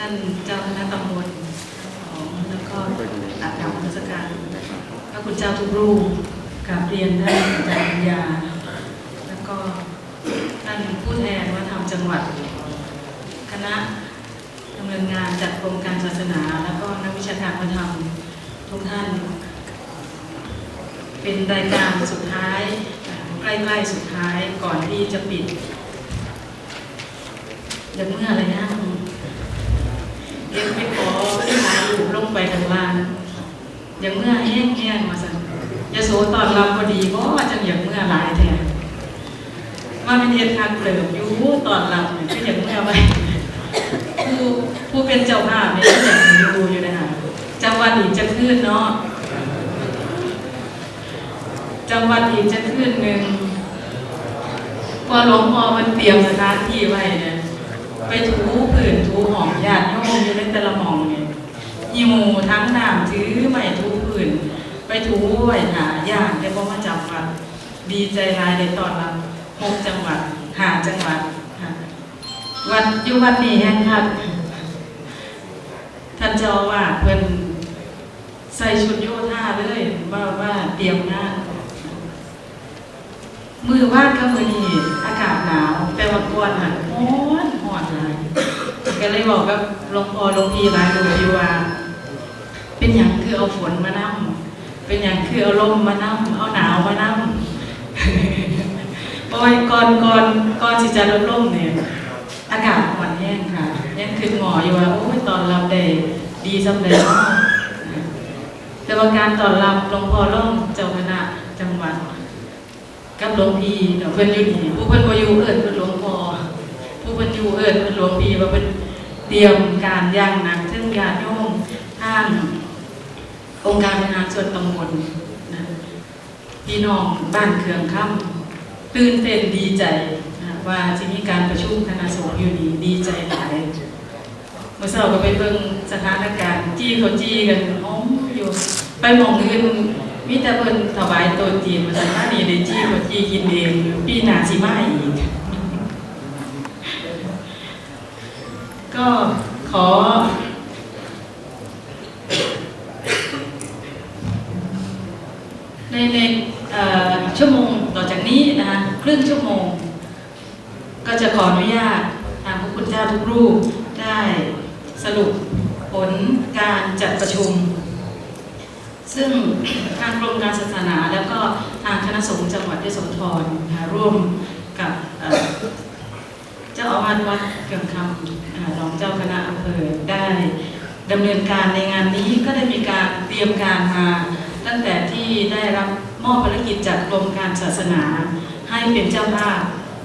ท่านเจ้าคณะตำบลของแล้วก็อาจารย์ราชการพระคุณเจ้าทุกรูปกราบเรียนท่านอาจารย์ปัญญา แล้วก็ท่านผู้แทนวัฒนธรรมจังหวัด คณะดำเนินงานจัดกรมการศาสนา แล้วก็นักวิชาการวัฒนธรรมทุกท่าน เป็นรายการสุดท้ายใกล้ๆสุดท้ายก่อนที่จะปิดอย่างเมื่ออะไรนะ เรียกไม่พอที่หาอยู่ลงไปทางล่างอย่างเมื่อแห้งๆมาสั่นยาโสตอนรับพอดีเพราะว่าจังอย่างเมื่อหลายแทนว่าเป็นเหตุการณ์เปลิมอยู่ตอนรับเนี่ยคืออย่างเมื่อไปผู้ผู้เป็นเจ้าภาพเนี่ยก็อยากดูอยู่นะคะจังหวัดอีกจะขึ้นเนาะจังหวัดอีกจะขึ้นหนึ่งพอหลวงพ่อมันเตรียมสถานที่ไว้เนี่ย ไปถูผื่นถูหอมญาติโยมอยู่ในแต่ละหมองเนี่ยยีหมูทั้งน้ำถือไม้ถูผื่นไปถูไหวหาญาติแต่พอมาจำวัดดีใจรายในตอนรับหกจังหวัดหาจังหวัดค่ะวัดอยู่วัดนี้แห่งคัดท่านเจ้าอว่าเพิ่นใส่ชุดโยธาเลยว่าว่าเตรียมงานมือว่านก็มือนีอากาศหนาว แต่ว่าก่อนหันร้อน หอนหลยก็เลยบอกกับหลวงพ่อหลวงพี่หลายดูอยู่ว่า เป็นอย่างคือเอาฝนมานั่เป็นอย่างคือเอาลมมานั่เอาหนาวมานั่โอ้ยก่อนก่อนก่อนที่จะลดลมเนี่ย อากาศอ่อนแห้งค่ะยังคือหมออยู่ว่าโอ้ยตอนรับได้ดีสำเร็จแต่ว่าการตอนรับหลวงพ่อร่องเจ้าคณะจังหวัดกับหลวงพี่เดี๋ยวเพิ่อนอยู่นี่ผู้เพิ่อนบ่อยู่เอิ้นเพิ่นหลวงพ่อ พิ่นอยู่เอิ้นเพิ่นหลวงพี่ว่าเพิ่นเตรียมการอย่างหนักซึ่งญาติโยมทางองค์การบริหารส่วนตำบลนะพี่น้องบ้านเคืองค่ำตื่นเต้นดีใจนะว่าสิมีการประชุมคณะสงฆ์อยู่นี่ดีใจหลายเมื่อเช้าก็ไปเบิ่งสถานการณ์จี้เขาจี้กันอ้อมอยู่ไปมองอื่นมีแต่เพิ่นถวายตัวจีนมาแต่ว่านี่ได้จี้เขาจี้กินเองปีหน้าสิมาอีก ก็ขอ ในในชั่วโมงต่อจากนี้นะคะครึ่งชั่วโมง ก็จะขออนุญาตทางพระคุณเจ้าทุกรูปได้สรุปผลการจัดประชุม ซึ่งทางกรมการศาสนาแล้วก็ทางคณะสงฆ์จังหวัดยโสธรร่วม จ้าอาวาสวัดเกืองคำอ่ารองเจ้าคณะอำเภอได้ดำเนินการในงานนี้ก็ได้มีการเตรียมการมา ตั้งแต่ที่ได้รับมอบภารกิจจากกรมการศาสนา ให้เป็นเจ้าภาพ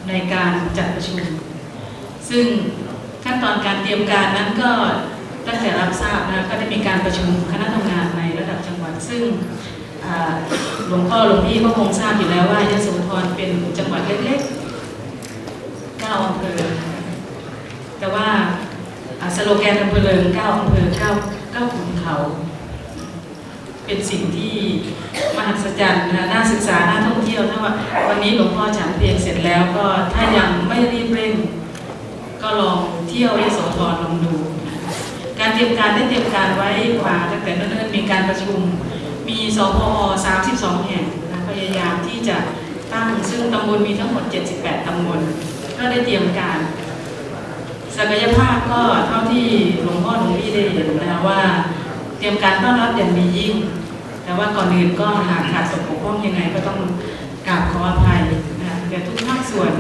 ในการจัดประชุม ซึ่งขั้นตอนการเตรียมการนั้นก็ตั้งแต่รับทราบนะก็ได้มีการประชุมคณะทำงานในระดับจังหวัด ซึ่งหลวงพ่อหลวงพี่ก็คงทราบอยู่แล้วว่ายโสธรเป็นจังหวัดเล็กๆ เภอแต่ว่าสโลแกนอำเภอเลิงเก้าอำเภอเก้าเก้าขุนเขา เป็นสิ่งที่มหัศจรรย์นะน่าศึกษาน่าท่องเที่ยวถ้าว่าวันนี้หลวงพ่อฉันเพลงเสร็จแล้วก็ถ้ายังไม่รีบเร่ง ก็ลองเที่ยวยโสธรลองดู การเตรียมการได้เตรียมการไว้มาตั้งแต่เนิ่นๆมีการประชุม มีสพอ32 แห่งพยายามที่จะตั้งซึ่งตำบลมีทั้งหมด 78 ตำบล ก็ได้เตรียมการ ศักยภาพก็เท่าที่หลวงพ่อหลวงพี่ได้เห็นนะคะว่า เตรียมการต้อนรับอย่างดียิ่ง แต่ว่าก่อนอื่นก็หากขาดสมบกพร่องยังไงก็ต้องกราบขออภัยนะแก่ทุกภาคส่วน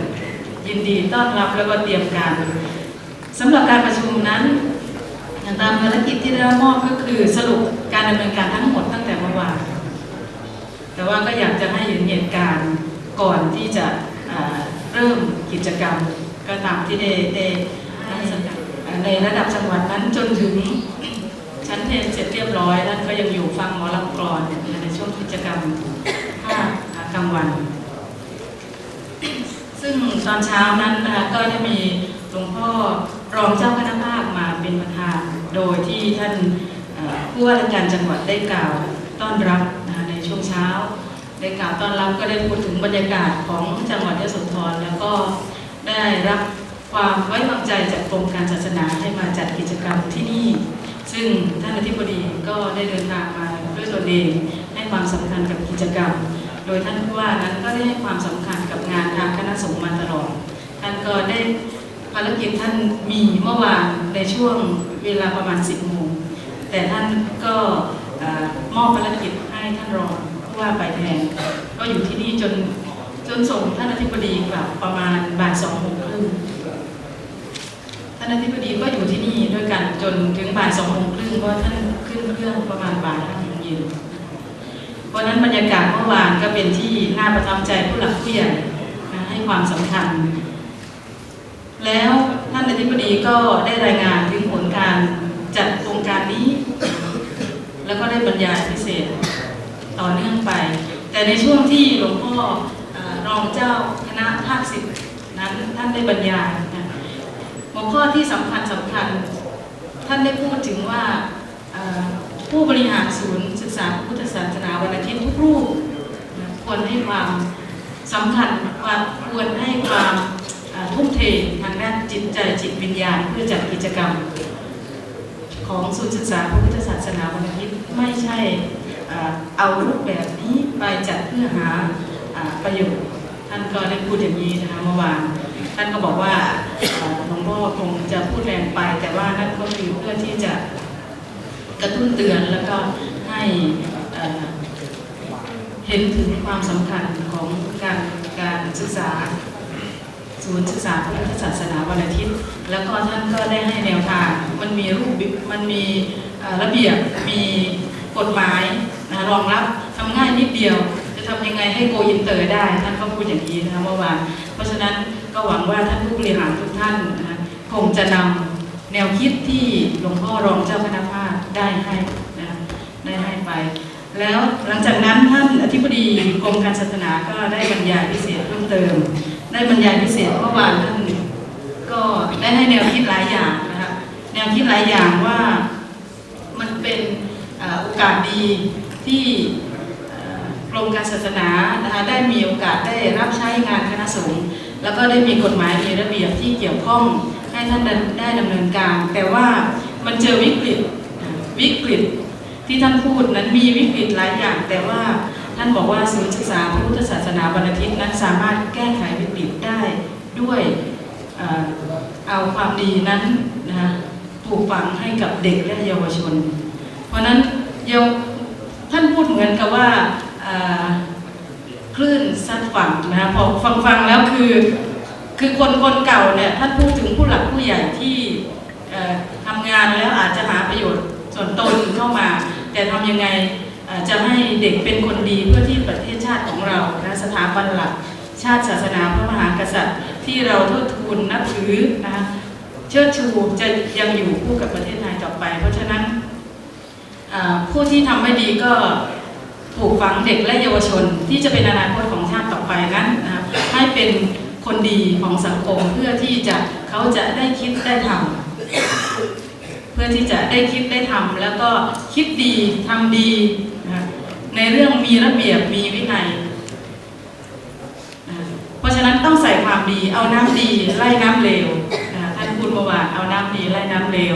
ยินดีต้อนรับแล้วก็เตรียมการสำหรับการประชุมนั้นอย่างตามภารกิจที่ได้รับมอบก็คือสรุปการดำเนินการทั้งหมดตั้งแต่เมื่อวานแต่ว่าก็อยากจะให้เห็นเหตุการณ์ก่อนที่จะ เริ่มกิจกรรมก็ตามที่ได้ได้ในระดับจังหวัดนั้นจนถึงชั้นเพลนเสร็จเรียบร้อยแล้วก็ยังอยู่ฟังหมอลำกรอนในช่วงกิจกรรมภาคกลางวัน ซึ่งตอนเช้านั้นนะคะก็ได้มีหลวงพ่อรองเจ้าคณะภาคมาเป็นประธาน โดยที่ท่านผู้ว่าราชการจังหวัดได้กล่าวต้อนรับนะะในช่วงเช้า ได้กล่าวต้อนรับก็ได้พูดถึงบรรยากาศของจังหวัดยโสธรแล้วก็ได้รับความไว้วางใจจากกรมการศาสนาให้มาจัดกิจกรรมที่นี่ ซึ่งท่านอธิบดีก็ได้เดินทางมาด้วยตนเองให้ความสำคัญกับกิจกรรม โดยท่านผู้ว่านั้นก็ได้ให้ความสำคัญกับงานทางคณะสงฆ์มาตลอดท่านก็ได้ภารกิจท่านมีเมื่อวานในช่วงเวลาประมาณ 10โมงแต่ท่านก็อมอบภารกิจให้ท่านรอง ผู้ว่าไปแทนก็อยู่ที่นี่จนจนส่งท่านอธิบดีกลับประมาณบ่ายสองโมงครึ่งท่านอธิบดีก็อยู่ที่นี่ด้วยกันจนถึงบ่ายสองโมงครึ่งเพราะท่านขึ้นเครื่องประมาณบ่ายห้าโมงเย็นเพราะนั้นบรรยากาศเมื่อวานก็เป็นที่น่าประทับใจผู้หลักผู้ใหญ่ให้ความสำคัญ แล้วท่านอธิบดีก็ได้รายงานถึงผลการจัดโครงการนี้ แล้วก็ได้บรรยายพิเศษ ต่อเนื่องไป แต่ในช่วงที่หลวงพ่ออรองเจ้าคณะภาคสิบนั้นท่านได้บรรยายนะหัวข้อที่สำคัญสำคัญท่านได้พูดถึงว่าผู้บริหารศูนย์ศึกษาพุทธศาสนาวันอาทิตย์ทุกรูปควรให้ความสำคัญว่าควรให้ความทุ่มเททางด้านจิตใจจิตวิญญาณเพื่อจัดกิจกรรม ของศูนย์ศึกษาพุทธศาสนาวันอาทิตย์ไม่ใช่ เอารูปแบบนี้ไปจัดเพื่อหาอประโยชน์ท่านก็ได้พูดอย่างนี้นะคะเมื่อวานท่านก็บอกว่าหลวงพ่อคงจะพูดแรงไป แต่ว่านั่นก็คือเพื่อที่จะกระตุ้นเตือนแล้วก็ให้เห็นถึงความสำคัญของการการศึกษาศูนย์ศึกษาพระพุทธศาสนาวันอาทิตย์ แล้วก็ท่านก็ได้ให้แนวทาง มันมีรูปมันมีระเบียบมีกฎหมาย รองรับทำง่ายนิดเดียว จะทำยังไงให้โกอินเตอร์ได้ท่านก็พูดอย่างนี้นะคะเมื่อวานเพราะฉะนั้นก็หวังว่าท่านผู้บริหารทุกท่านนะคะคงจะนำแนวคิดที่หลวงพ่อรองเจ้าคณะภาคได้ให้นะได้ให้ไป แล้วหลังจากนั้นท่านอธิบดีกรมการศาสนาก็ได้บรรยายพิเศษเพิ่มเติม ได้บรรยายพิเศษเมื่อวานท่านก็ได้ให้แนวคิดหลายอย่างนะคะแนวคิดหลายอย่างว่ามันเป็นโอกาสดี ที่กรมการศาสนานะคะได้มีโอกาสได้รับใช้งานคณะสงฆ์แล้วก็ได้มีกฎหมายมีระเบียบที่เกี่ยวข้องให้ท่านได้ดำเนินการ แต่ว่ามันเจอวิกฤตวิกฤตที่ท่านพูดนั้นมีวิกฤตหลายอย่าง แต่ว่าท่านบอกว่าศูนย์ศึกษาพระพุทธศาสนาวันอาทิตย์นั้นสามารถแก้ไขวิกฤตได้ด้วยเอาความดีนั้นนะคะปลูกฝังให้กับเด็กและเยาวชน เพราะนั้นเยาว พูดเหมือนกับว่าคลื่นซัดฝั่งนะคะพอฟังฟังๆแล้วคือคือคนคนเก่าเนี่ยท่านพูดถึงผู้หลักผู้ใหญ่ที่เอ่อทำงานแล้วอาจจะหาประโยชน์ส่วนตนเข้ามา แต่ทำยังไงจะให้เด็กเป็นคนดีเพื่อที่ประเทศชาติของเรานะสถาบันหลักชาติศาสนาพระมหากษัตริย์ ที่เราทิดทูนนับถือนะเชิดชูจะยังอยู่คู่กับประเทศไทยต่อไป เพราะฉะนั้นเอ่อ ผู้ที่ทำไม่ดีก็ปลูกฝังเด็กและเยาวชนที่จะเป็นอนาคตของชาติต่อไปนั้นนะคะให้เป็นคนดีของสังคมเพื่อที่จะเขาจะได้คิดได้ทำเพื่อที่จะได้คิดได้ทำแล้วก็คิดดีทำดีนะในเรื่องมีระเบียบมีวินัยนะเพราะฉะนั้นต้องใส่ความดีเอาน้ำดีไล่น้ำเลวนะท่านพูดเมื่อวานเอาน้ำดีไล่น้ำเลว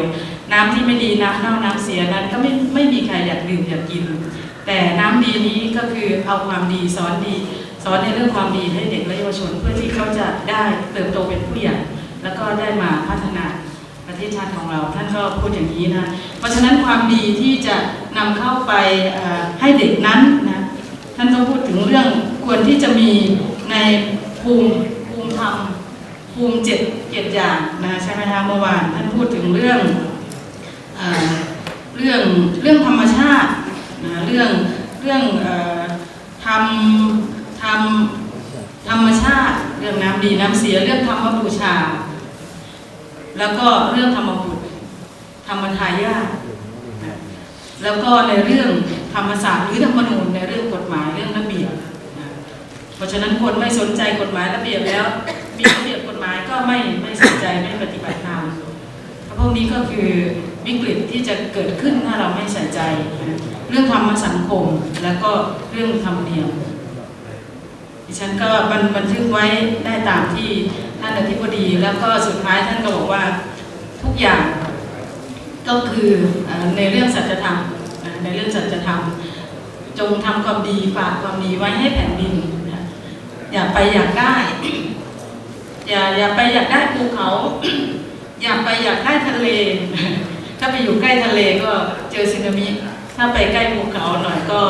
น้ำที่ไม่ดีน้ำเน่าน้ำเสียนั้นก็ไม่ไม่มีใครอยากดื่มอยากกิน แต่น้ำดีนี้ก็คือเอาความดีสอนดี สอนในเรื่องความดีให้เด็กและเยาวชน เพื่อที่เขาจะได้เติบโตเป็นผู้ใหญ่แล้วก็ได้มาพัฒนาประเทศชาติของเราท่านก็พูดอย่างนี้นะเพราะฉะนั้นความดีที่จะนำเข้าไปให้เด็กนั้นนะท่านก็พูดถึงเรื่องควรที่จะมีในภูมิภูมิธรรมภูมิเจ็ดเจ็ดอย่างนะใช่ไหมคะเมื่อวานท่านพูดถึงเรื่อง เรื่องเรื่องธรรมชาตินะเรื่องเรื่องทำทำธรรมชาติ เรื่องน้ำดีน้ำเสียเรื่องธรรมบูชา แล้วก็เรื่องธรรมบุตรธรรมทายาทแล้วก็ในเรื่องธรรมศาสตร์หรือธรรมนูญในเรื่องกฎหมายเรื่องระเบียบเพราะฉะนั้นคนไม่สนใจกฎหมายระเบียบแล้ว มีระเบียบกฎหมายก็ไม่ไม่สนใจไม่ปฏิบัติตามเพราะพวกนี้ก็คือ วิกฤตที่จะเกิดขึ้นถ้าเราไม่ใส่ใจ เรื่องธรรมสังคมแล้วก็เรื่องธรรมเนียมดิฉันก็บันบันทึกไว้ได้ตามที่ท่านอธิบดี แล้วก็สุดท้ายท่านก็บอกว่าทุกอย่างก็คือในเรื่องสัจธรรมในเรื่องสัจธรรม จงทำความดีฝากความดีไว้ให้แผ่นดินอย่าไปอยากได้อย่าอย่าไปอยากได้ภูเขา อย่าไปอยากได้ทะเล ถ้าไปอยู่ใกล้ทะเลก็เจอสึนามิ ถ้าไปใกล้ภูเขาหน่อยก็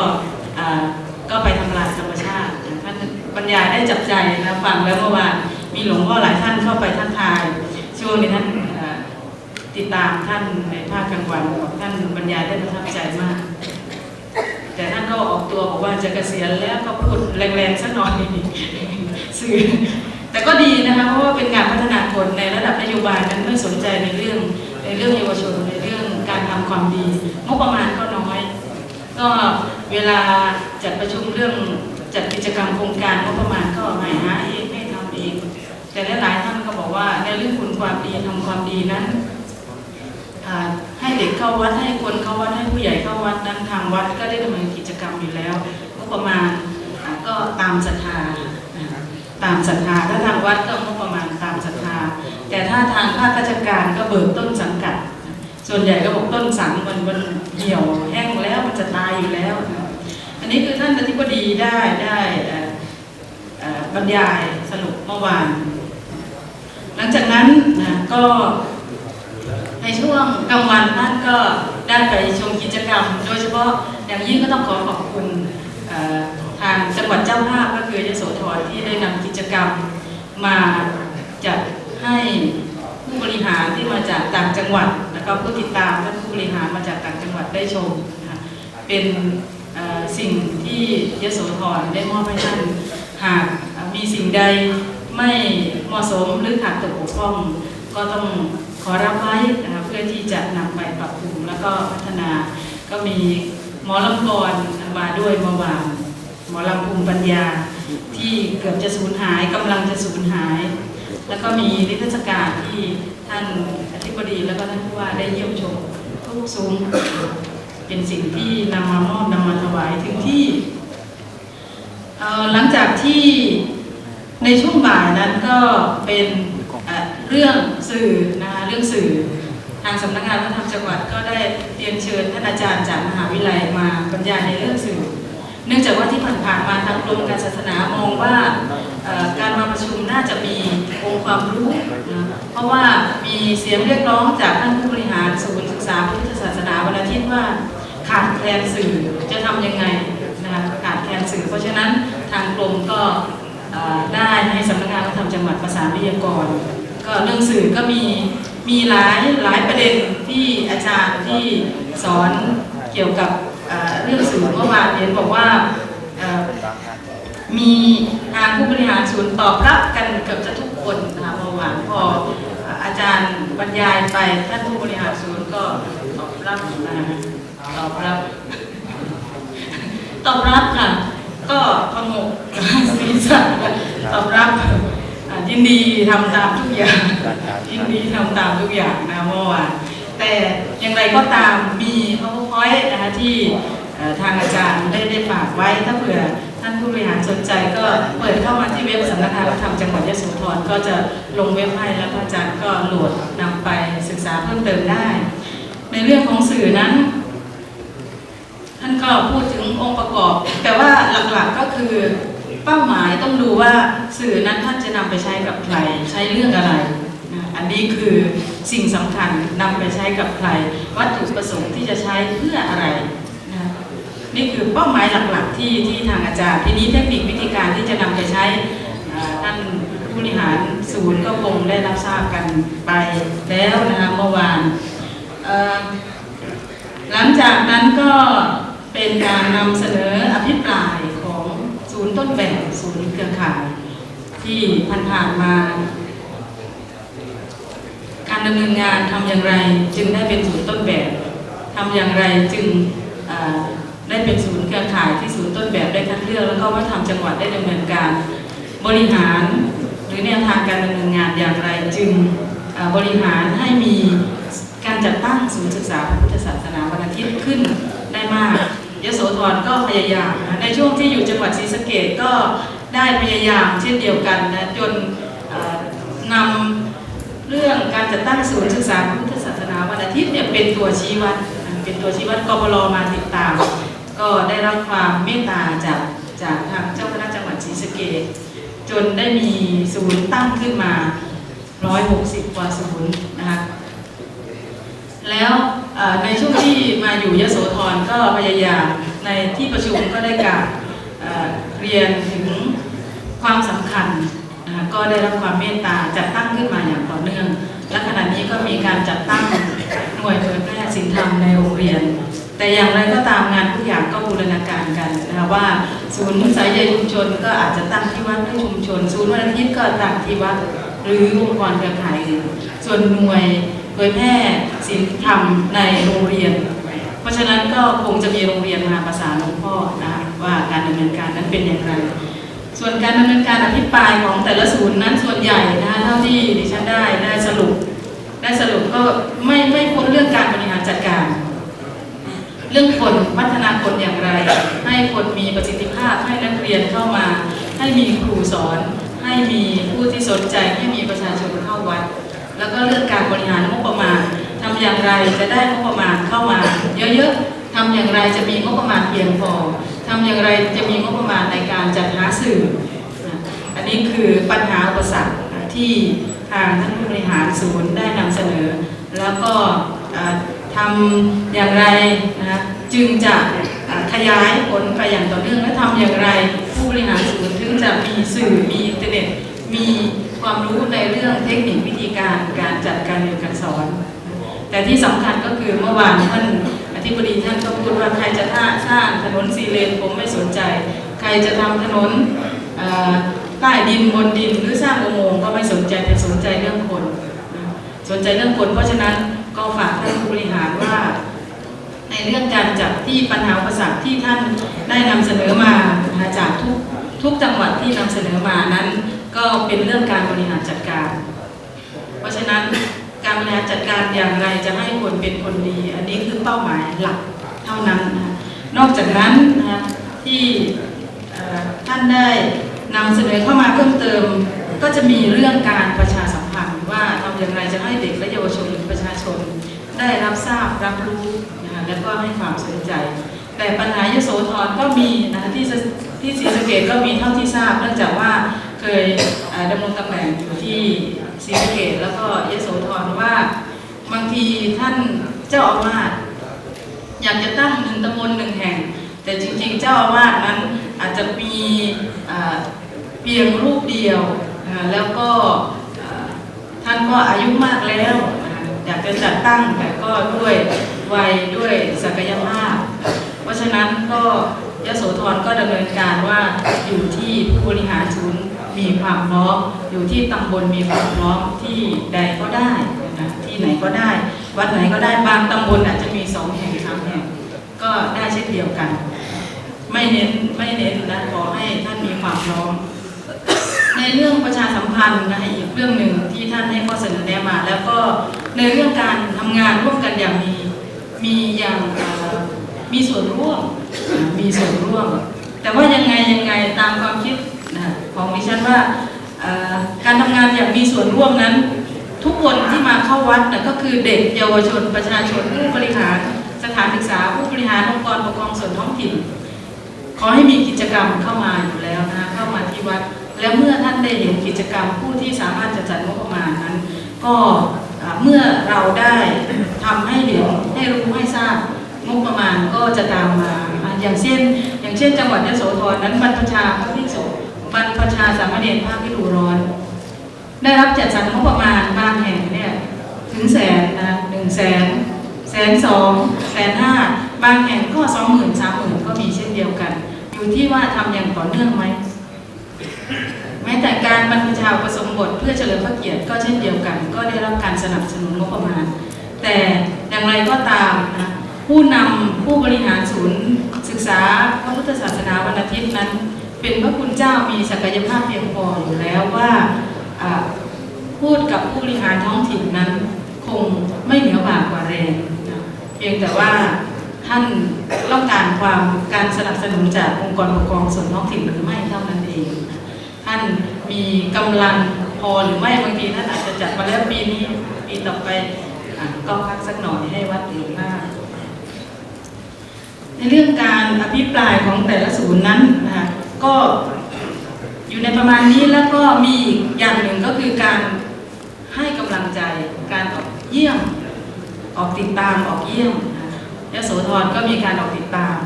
ก็ไปทำลายธรรมชาติท่านบรรยายได้จับใจนะฟังแล้วเมื่อวานมีหลวงพ่อหลายท่านเข้าไปทักทาย ช่วงนี้ท่านติดตามท่านในภาคกลางวันท่านบรรยายได้ประทับใจมาก แต่ท่านก็ออกตัวบอกว่าจะเกษียณแล้วก็พูดแรงๆสักหน่อยสื่อแต่ก็ดีนะคะเพราะว่าเป็นการพัฒนาคนในระดับนโยบายนั้นไม่สนใจในเรื่องในเรื่องเยาวชน ความดีงบประมาณก็น้อย ก็เวลาจัดประชุมเรื่องจัดกิจกรรมโครงการงบประมาณก็ไม่หาเองไม่ทำเอง แต่หลายๆท่านก็บอกว่าในเรื่องคุณความดีทำความดีนั้นให้เด็กเข้าวัดให้คนเข้าวัดให้ผู้ใหญ่เข้าวัดนั้นทางวัดก็ได้ดำเนินกิจกรรมอยู่แล้วงบประมาณก็ตามศรัทธาอ่าตามศรัทธาถ้าทางวัดก็งบประมาณตามศรัทธาแต่ถ้าทางภาคราชการก็เบิกต้นสังกัด ส่วนใหญ่ก็บอกต้นสังมันมันเหี่ยวแห้งแล้วมันจะตายอยู่แล้วนะอันนี้คือท่านอธิบดีได้ได้บรรยายสรุปเมื่อวาน หลังจากนั้นนะก็ในช่วงกลางวันท่านก็ได้ไปชมกิจกรรม โดยเฉพาะอย่างยิ่งก็ต้องขอขอบคุณทางจังหวัดเจ้าภาพก็คือยโสธรที่ได้นำกิจกรรมมาจัดให้ บริหารที่มาจากต่างจังหวัด แล้วก็ผู้ติดตามท่านผู้บริหารมาจากต่างจังหวัดได้ชมนะคะเป็นสิ่งที่ยโสธรได้มอบให้ท่านหากมีสิ่งใดไม่เหมาะสมหรือขาดตกบกพร่อง ก็ต้องขอรับไว้นะคะเพื่อที่จะนำไปปรับปรุงแล้วก็พัฒนาก็มีหมอลำกรมาด้วยเมื่อวานหมอลำภูมิปัญญา ที่เกือบจะสูญหายกำลังจะสูญหาย แล้วก็มีนิทรรศการที่ท่านอธิบดีแล้วก็ท่านผู้ว่าได้เยี่ยมชมทุกซุ้มเป็นสิ่งที่นำมามอบนำมาถวายถึงที่หลังจากที่ในช่วงบ่ายนั้นก็เป็นเรื่องสื่อนะคะเรื่องสื่อทางสำนักงานวัฒนธรรมจังหวัดก็ได้เรียนเชิญท่านอาจารย์จากมหาวิทยาลัยมาบรรยายในเรื่องสื่อ เนื่องจากว่าที่ผ่านๆมาทางกรมการศาสนามองว่าการมาประชุมน่าจะมีองค์ความรู้นะเพราะว่ามีเสียงเรียกร้องจากท่านผู้บริหารศูนย์ศึกษาพุทธศาสนาวันอาทิตย์ว่าขาดแคลนสื่อจะทำยังไงนะคะขาดแคลนสื่อ เพราะฉะนั้นทางกรมก็ได้ให้สำนักงานวัฒนธรรมจังหวัดประสานวิทยากรก็เรื่องสื่อก็มีมีหลายหลายประเด็นที่อาจารย์ที่สอนเกี่ยวกับ เรื่องสื่อเมื่อวานเห็นบอกว่ามีทางผู้บริหารศูนย์ตอบรับกันเกือบจะทุกคนนะคะเมื่อวานพออาจารย์บรรยายไปท่านผู้บริหารศูนย์ก็ตอบรับนะคะตอบรับตอบรับค่ะ ก็ขมกศีรษะตอบรับยินดีทำตามทุกอย่างยินดีทำตามทุกอย่างนะเมื่อวานแต่อย่างไรก็ตามมี powerpoint นะคะที่ทางอาจารย์ได้ได้ฝากไว้ถ้าเผื่อท่านผู้บริหารสนใจก็เปิดเข้ามาที่เว็บสำนักงานวัฒนธรรมจังหวัดยโสธรก็จะลงเว็บให้แล้วอาจารย์ก็โหลดนำไปศึกษาเพิ่มเติมได้ ในเรื่องของสื่อนั้น ท่านก็พูดถึงองค์ประกอบ แต่ว่าหลักๆก็คือเป้าหมายต้องดูว่าสื่อนั้นท่านจะนำไปใช้กับใครใช้เรื่องอะไร อันนี้คือสิ่งสำคัญนำไปใช้กับใคร วัตถุประสงค์ที่จะใช้เพื่ออะไรนะนี่คือเป้าหมายหลักๆที่ที่ทางอาจารย์ ทีนี้เทคนิควิธีการที่จะนำไปใช้ท่านผู้บริหารศูนย์ก็คงได้รับทราบกันไปแล้วนะคะเมื่อวานหลังจากนั้นก็เป็นการนำเสนออภิปรายของศูนย์ต้นแบบศูนย์เครือข่าย ที่ผ่านๆมา การดำเนินงานทำอย่างไรจึงได้เป็นศูนย์ต้นแบบทำอย่างไรจึงได้เป็นศูนย์เครือข่ายที่ศูนย์ต้นแบบได้คัดเลือกแล้วก็วัฒนธรรมจังหวัดได้ดำเนินการ บริหารหรือแนวทางการดำเนินงานอย่างไรจึงบริหารให้มีการจัดตั้งศูนย์ศึกษาพระพุทธศาสนาวันอาทิตย์ขึ้นได้มากยโสธรก็พยายามนะในช่วงที่อยู่จังหวัดศรีสะเกดก็ได้พยายามเช่นเดียวกันนะจนนำ เรื่องการจัดตั้งศูนย์ศึกษาพุทธศาสนาวันอาทิตย์เนี่ยเป็นตัวชี้วัดเป็นตัวชี้วัดกบลมาติดตาม ก็ได้รับความเมตตาจากจากทางเจ้าคณะจังหวัดศรีสะเกษจนได้มีศูนย์ตั้งขึ้นมา 160 กว่าศูนย์นะคะแล้วในช่วงที่มาอยู่ยโสธรก็พยายามในที่ประชุมก็ได้กล่าวเรียนถึงความสำคัญ ก็ได้รับความเมตตาจัดตั้งขึ้นมาอย่างต่อเนื่อง และขณะนี้ก็มีการจัดตั้งหน่วยเผยแพร่ศีลธรรมในโรงเรียน แต่อย่างไรก็ตามงานทุกอย่างก็บูรณาการกันนะคะว่าศูนย์สายใยชุมชนก็อาจจะตั้งที่วัดให้ชุมชน ศูนย์วันอาทิตย์ก็ตั้งที่วัดหรือองค์กรเครือข่ายอื่นส่วนหน่วยเผยแพร่ศีลธรรมในโรงเรียน เพราะฉะนั้นก็คงจะมีโรงเรียนมาประสานหลวงพ่อนะคะว่าการดำเนินการนั้นเป็นอย่างไร ส่วนการดำเนินการอภิปรายของแต่ละศูนย์นั้นส่วนใหญ่นะคะเท่าที่ดิฉันได้ได้สรุป ได้สรุปก็ไม่ไม่พ้นเรื่องการบริหารจัดการ เรื่องคนพัฒนาคนอย่างไร ให้คนมีประสิทธิภาพให้นักเรียนเข้ามา ให้มีครูสอน ให้มีผู้ที่สนใจให้มีประชาชนเข้าวัด แล้วก็เรื่องการบริหารงบประมาณทำอย่างไรจะได้งบประมาณเข้ามา เยอะๆทำอย่างไรจะมีงบประมาณเพียงพอ ทำอย่างไรจะมีงบประมาณในการจัดหาสื่อ อันนี้คือปัญหาอุปสรรคที่ทางท่านผู้บริหารศูนย์ได้นำเสนอ แล้วก็ทำอย่างไรนะจึงจะขยายผลไปอย่างต่อเนื่องและทำอย่างไร ผู้บริหารศูนย์ถึงจะมีสื่อมีอินเทอร์เน็ตมีความรู้ในเรื่องเทคนิควิธีการการจัดการเรียนการสอน แต่ที่สำคัญก็คือเมื่อวานท่าน ธิบดีท่านก็พูดว่าใครจะท่าสร้างถนนสี่เลนผมไม่สนใจ ใครจะทำถนนใต้ดินบนดินหรือสร้างอุโมงค์ก็ไม่สนใจแต่สนใจเรื่องคน สนใจเรื่องคน เพราะฉะนั้นก็ฝากท่านผู้บริหารว่า ในเรื่องการจัดที่ปัญหาอุปสรรคที่ท่านได้นำเสนอมาจากทุกทุกจังหวัดที่นำเสนอมานั้น ก็เป็นเรื่องการบริหารจัดการ เพราะฉะนั้น การบริหารจัดการอย่างไรจะให้คนเป็นคนดี อันนี้คือเป้าหมายหลักเท่านั้นนะคะนอกจากนั้นนะคะที่ท่านได้นำเสนอเข้ามาเพิ่มเติม ก็จะมีเรื่องการประชาสัมพันธ์ว่าทำอย่างไรจะให้เด็กและเยาวชนหรือประชาชน ได้รับทราบรับรู้นะคะแล้วก็ให้ความสนใจ แต่ปัญหายโสธรก็มีนะคะที่ที่ศรีสะเกดก็มีเท่าที่ทราบ เนื่องจากว่าเคยดำรงตำแหน่งอยู่ที่ ศรีสะเกดแล้วก็ยโสธรว่า บางทีท่านเจ้าอาวาสอยากจะตั้งหนึ่งตำบลหนึ่งแห่ง แต่จริงๆ เจ้าอาวาสนั้นอาจจะมีเอ่อเพียงรูปเดียว แล้วก็ท่านก็อายุมากแล้ว อยากจะจัดตั้งแต่ก็ด้วยวัยด้วยศักยภาพ เพราะฉะนั้นก็ยโสธรก็ดำเนินการว่าอยู่ที่ผู้บริหารศูนย์ มีความพร้อมอยู่ที่ตำบลมีความพร้อมที่ใดก็ได้นะที่ไหนก็ได้ วัดไหนก็ได้บางตำบลอาจจะมีสองแห่งสามแห่งก็ได้เช่นเดียวกัน ไม่เน้นไม่เน้นนะขอให้ท่านมีความพร้อม ในเรื่องประชาสัมพันธ์นะคะอีกเรื่องหนึ่งที่ท่านให้ข้อเสนอแนะมา แล้วก็ในเรื่องการทำงานร่วมกันอย่างมีมีอย่างมีส่วนร่วมมีส่วนร่วม แต่ว่ายังไงยังไงตามความคิด ของดิฉันว่าการทำงานอย่างมีส่วนร่วมนั้น ทุกคนที่มาเข้าวัดนะก็คือเด็กเยาวชนประชาชนผู้บริหารสถานศึกษาผู้บริหารองค์กรปกครองส่วนท้องถิ่น ขอให้มีกิจกรรมเข้ามาอยู่แล้วนะคะเข้ามาที่วัด และเมื่อท่านได้เห็นกิจกรรมผู้ที่สามารถจะจัดงบประมาณนั้น ก็เมื่อเราได้ทำให้เห็นให้รู้ให้ทราบงบประมาณก็จะตามมาอย่างเช่น อย่างเช่น จังหวัดยโสธรนั้นบรรพชาพระภิกษุ บรรพชาสามเณรภาคฤดูร้อน ได้รับจัดสรรงบประมาณบางแห่งเนี่ยถึงแสนนะหนึ่งแสนแสนสองแสนห้าบางแห่งก็สองหมื่นสามหมื่นก็มีเช่นเดียวกัน อยู่ที่ว่าทำอย่างต่อเนื่องไหมแม้แต่การบรรพชาอุปสมบทเพื่อเฉลิมพระเกียรติก็เช่นเดียวกัน ก็ได้รับการสนับสนุนงบประมาณ แต่อย่างไรก็ตามนะผู้นำผู้บริหารศูนย์ ศึกษาพระพุทธศาสนาวันอาทิตย์นั้น เป็นพระคุณเจ้ามีศักยภาพเพียงพออยู่แล้วว่าพูดกับผู้บริหารท้องถิ่นนั้น คงไม่เหนือบากกว่าแรงนะเพียงแต่ว่าท่านต้องการความการสนับสนุนจากองค์กรปกครองส่วนท้องถิ่นหรือไม่เท่านั้นเอง ท่านมีกำลังพอหรือไม่บางทีท่านอาจจะจัดมาแล้วปีนี้ปีต่อไปอก็พักสักหน่อยให้วัดอื่นบ้างในเรื่องการอภิปรายของแต่ละศูนย์นั้นนะคะ ก็อยู่ในประมาณนี้แล้วก็มีอีกอย่างหนึ่งก็คือการให้กำลังใจการออกเยี่ยม ออกติดตามออกเยี่ยมนะยโสธรก็มีการออกติดตาม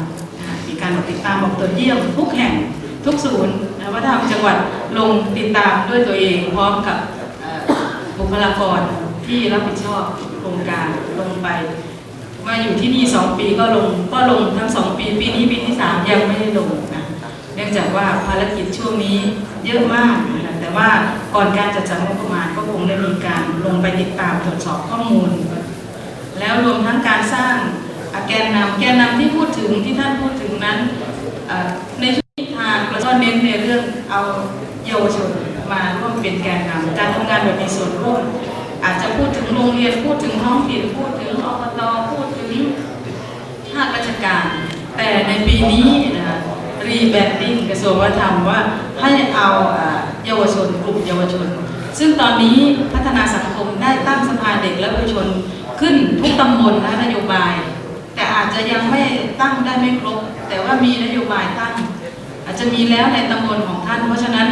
นะมีการออกติดตามออกตรวจเยี่ยม ทุกแห่งทุกศูนย์นะวัฒนธรรมจังหวัดลงติดตามด้วยตัวเองพร้อมกับบุคลากรที่รับผิดชอบโครงการลงไปมาอยู่ที่นี่สองปีก็ลงก็ลงทั้งสองปีปีนี้ปีที่สามยังไม่ได้ลงนะ เนื่องจากว่าภารกิจช่วงนี้เยอะมากนะแต่ว่าก่อนการจัดสรรงบประมาณก็คงได้มีการลงไปติดตามตรวจสอบข้อมูล แล้วรวมทั้งการสร้างอะแกนนำแกนนำที่พูดถึงที่ท่านพูดถึงนั้นเอ่อในทุกทิศทางแล้วก็เน้นในเรื่องเอาเยาวชนมาร่วมเป็นแกนนำการทำงานแบบมีส่วนร่วมอาจจะพูดถึงโรงเรียนพูดถึงท้องถิ่นพูดถึงอบตพูดถึงภาคราชการ แต่ในปีนี้นะคะ รีแบรนดิ้งกระทรวงวัฒนธรรมว่าให้เอาเยาวชนกลุ่มเยาวชน ซึ่งตอนนี้พัฒนาสังคมได้ตั้งสภาเด็กและเยาวชนขึ้นทุกตำบลและนโยบาย แต่อาจจะยังไม่ตั้งได้ไม่ครบ แต่ว่ามีนโยบายตั้ง อาจจะมีแล้วในตำบลของท่าน เพราะฉะนั้น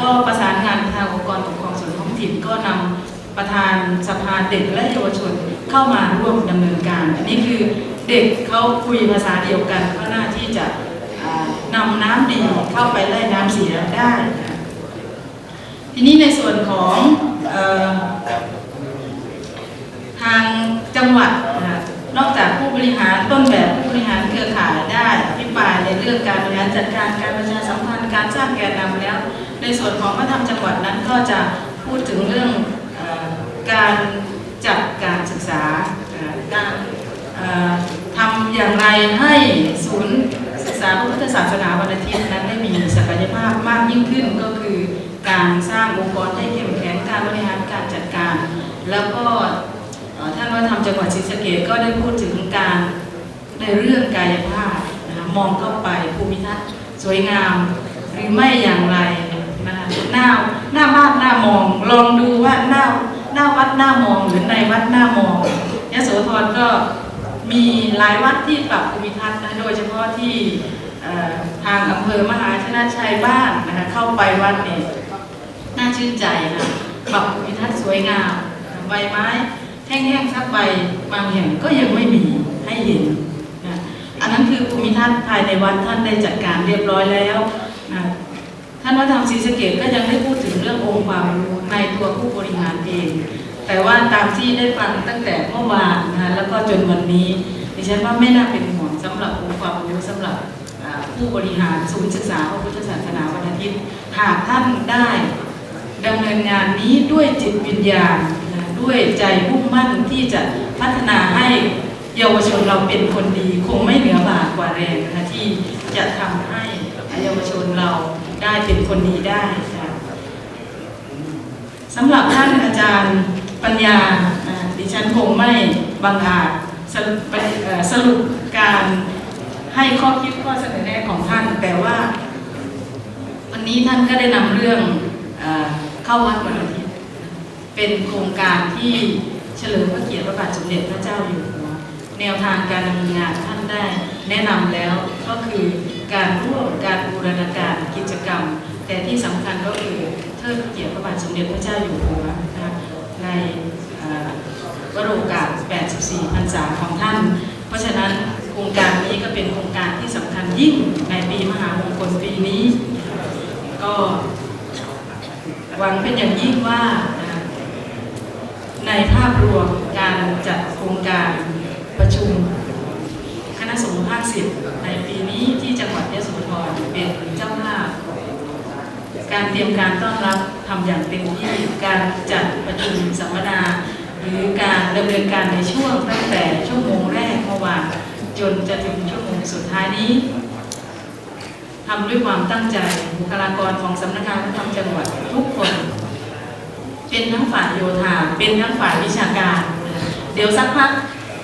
ก็ประสานงานทางองค์กรปกครองส่วนท้องถิ่นก็นำประธานสภาเด็กและเยาวชนเข้ามาร่วมดำเนินการ อันนี้คือเด็กเขาคุยภาษาเดียวกันก็น่าที่จะ นำน้ำดีเข้าไปไล่น้ำเสียได้ ทีนี้ในส่วนของออทางจังหวัดนะนอกจากผู้บริหารต้นแบบผู้บริหารเครือข่ายได้อภิปายในเรื่องการบริหารจัดการการประชาสัมพันธ์การสร้างแกนนำแล้ว ในส่วนของพระธรรมจังหวัดนั้นก็จะพูดถึงเรื่องออการจัดการศึกษาการทำอย่างไรให้ศูนย์ กษาพระพุทธศาสนาวันอาทิตย์นั้นได้มีศักยภาพมากยิ่งขึ้นก็คือ การสร้างองค์กรให้เข้มแข็งการบริหารการจัดการ แล้วก็ท่านวัฒนธรรมจังหวัดศรีสะเกษก็ได้พูดถึงการในเรื่องกายภาพนะมองเข้าไปภูมิทัศน์สวยงามหรือไม่อย่างไรนะหน้าหน้าบ้านหน้ามองลองดูว่าหน้าหน้าวัดหน้ามองหรือในวัดหน้ามองยโสธรก็ มีหลายวัดที่ปรับภูมิทัศน์นะโดยเฉพาะที่ทางอำเภอมหาชนะชัยบ้านนะคะเข้าไปวัดเนี่ยน่าชื่นใจนะปรับภูมิทัศน์สวยงามใบไม้แห้งๆสักใบบางแห่งก็ยังไม่มีให้เห็นนะอันนั้นคือภูมิทัศน์ภายในวัดท่านได้จัดการเรียบร้อยแล้วนะท่านวัฒนธรรมศรีสะเกดก็ยังได้พูดถึงเรื่ององค์ความรู้ในตัวผู้บริหารเอง แต่ว่าตามที่ได้ฟังตั้งแต่เมื่อวานนะแล้วก็จนวันนี้ดิฉันว่าไม่น่าเป็นห่วงสำหรับองค์ความรู้สำหรับผู้บริหารศูนย์ศึกษาพระพุทธศาสนาวันอาทิตย์หากท่านได้ดำเนินงานนี้ด้วยจิตวิญญาณด้วยใจมุ่งมั่นที่จะพัฒนาให้เยาวชนเราเป็นคนดี คงไม่เหนือบากกว่าแรงนะคะที่จะทำให้เยาวชนเราได้เป็นคนดีได้ค่ะสำหรับท่านอาจารย์ ปัญญาดิฉันคงไม่บังอาจสรุปไปเอ่อสรุปการให้ข้อคิดข้อเสนอแนะของท่าน แต่ว่า วันนี้ท่านก็ได้นำเรื่องเอเข้าวัดวันอาทิตย์เป็นโครงการที่เฉลิมพระเกียรติพระบาทสมเด็จพระเจ้าอยู่หัวแนวทางการดำเนินงานท่านได้แนะนำแล้วก็คือการร่วมการบูรณาการกิจกรรม แต่ที่สำคัญก็คือเทิดพระเกียรติพระบาทสมเด็จพระเจ้าอยู่หัว ในเอ่อวโรกาส 84 พรรษาของท่าน เพราะฉะนั้นโครงการนี้ก็เป็นโครงการที่สำคัญยิ่งในปีมหามงคลปีนี้ ก็หวังเป็นอย่างยิ่งว่าในภาพรวมการจัดโครงการประชุมคณะสงฆ์ภาคสิบในปีนี้ที่จังหวัดยะโสธรเป็นเจ้าภาพ การเตรียมการต้อนรับทำอย่างเต็มที่การจัดประชุมสัมมนาหรือการดำเนินการในช่วงตั้งแต่ชั่วโมงแรกเมื่อวานจนจะถึงชั่วโมงสุดท้ายนี้ทำด้วยความตั้งใจบุคลากรของสำนักงานวัฒนธรรมจังหวัดทุกคน เป็นทั้งฝ่ายโยธาเป็นทั้งฝ่ายวิชาการ เดี๋ยวสักพัก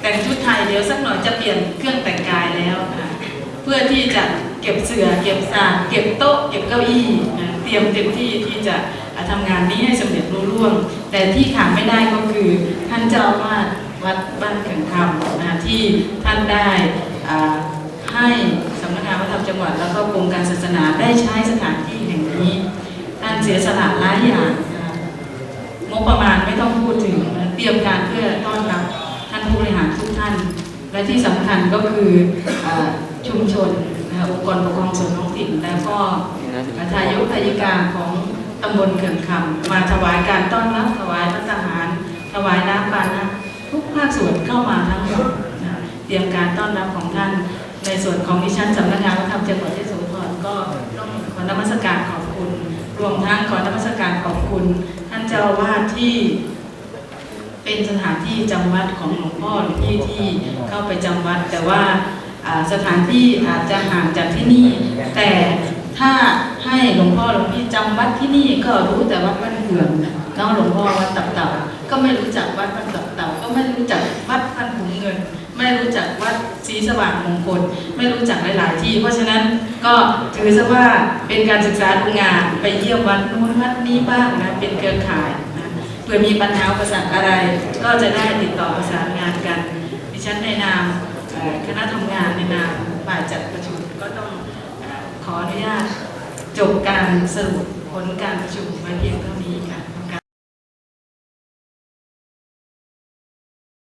แต่งชุดไทยเดี๋ยวสักหน่อยจะเปลี่ยนเครื่องแต่งกายแล้วนะเพื่อที่จะ เก็บเสือ่อเก็บสากเก็บโต๊ะ เก็บเก้าอี้นะเตรียมเต็มที่ที่จะอ่าทำงานนี้ให้สำเร็จรุ่ร่วง แต่ที่ขาดไม่ได้ก็คือท่านเจ้าอาวาสวัดบ้านเขื่องคำนะที่ท่านได้ให้สำนักงานวัฒนธรรมจังหวัด แล้วก็กรมการศาสนาได้ใช้สถานที่แห่งนี้ท่านเสียสละหลายอย่างงบประมาณไม่ต้องพูดถึงเตรียมการเพื่อต้อนรับท่านผู้บริหารทุกท่าน และที่สำคัญก็คืออชุมชน องค์กรปกครองส่วนท้องถิ่น และก็ทายกทายิกาของตำบลเขื่อนคำมาถวายการต้อนรับถวายพระทหาร ถวายน้ำปานะทุกภาคส่วนเข้ามาทั้งหมดเตรียมการต้อนรับของท่าน ในส่วนของดิฉันสำนักงานวัฒนธรรมจังหวัดยโสธรก็ต้องขอนมัสการขอบคุณ รวมทั้งขอนมัสการขอบคุณ ท่านเจ้าวาสที่เป็นสถานที่จำวัดของหลวงพ่อหลวงพี่ที่เข้าไปจำวัด แต่ว่า สถานที่อาจจะห่างจากที่นี่ แต่ถ้าให้หลวงพ่อหลวงพี่จำวัดที่นี่ก็รู้แต่วัดบ้านเกืองน้องหลวงพ่อวัดตับเต่าก็ไม่รู้จักวัดบ้านตับเต่าก็ไม่รู้จักวัดพันขุนเงิน ไม่รู้จักวัดศรีสว่างมงคล ไม่รู้จักหลาย ๆ ที่ เพราะฉะนั้นก็ถือซะว่าเป็นการศึกษาดูงานไปเยี่ยมวัดนู้นวัดนี้บ้างนะเป็นเครือข่ายนะเผื่อมีปัญหาอุปสรรคอะไร ก็จะได้ติดต่อประสานงานกันดิฉันในนาม คณะทำงานในนามฝ่ายจัดประชุมก็ต้องขออนุญาตจบการสรุปผลการประชุมไว้เพียงเท่านี้ค่ะ